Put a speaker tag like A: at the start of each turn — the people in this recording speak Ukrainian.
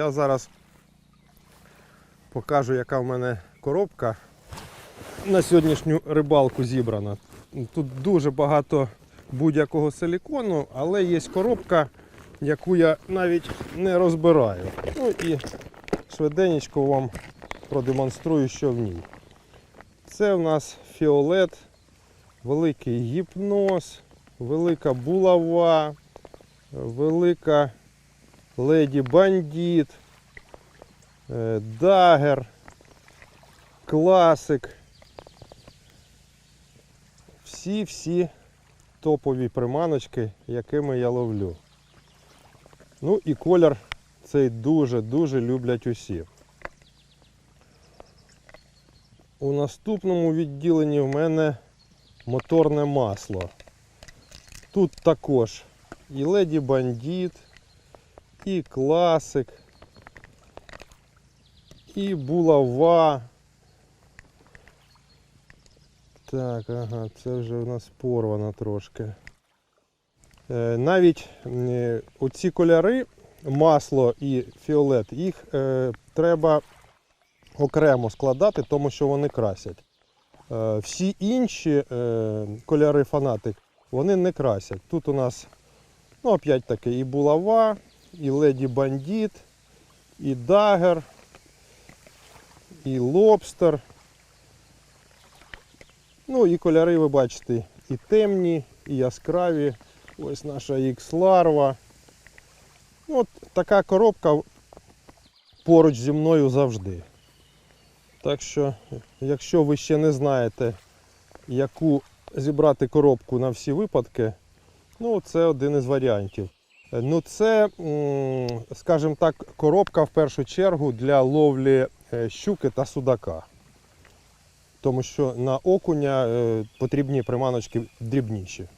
A: Я зараз покажу, яка в мене коробка на сьогоднішню рибалку зібрана. Тут дуже багато будь-якого силікону, але є коробка, яку я навіть не розбираю. Ну і швиденько вам продемонструю, що в ній. Це в нас фіолет, великий гіпноз, велика булава, велика леді бандіт, е, дагер, класик. Всі-всі топові приманочки, якими я ловлю. Ну і колір цей дуже-дуже люблять усі. У наступному відділенні в мене моторне масло. Тут також і леді бандіт, і класик, і булава. Так, ага, це вже у нас порвано трошки. Е, навіть е, оці кольори, масло і фіолет, їх е, треба окремо складати, тому що вони красять. Всі інші кольори фанатик, вони не красять. Тут у нас, ну, опять таки, і булава, і леді бандіт, і дагер, і лобстер. Ну і кольори ви бачите і темні, і яскраві. Ось наша X-ларва. Ну, от така коробка поруч зі мною завжди. Так що, якщо ви ще не знаєте, яку зібрати коробку на всі випадки, ну це один із варіантів. Е, Ну, це, скажімо так, коробка в першу чергу для ловлі е, щуки та судака. Тому що на окуня е, потрібні приманочки дрібніші.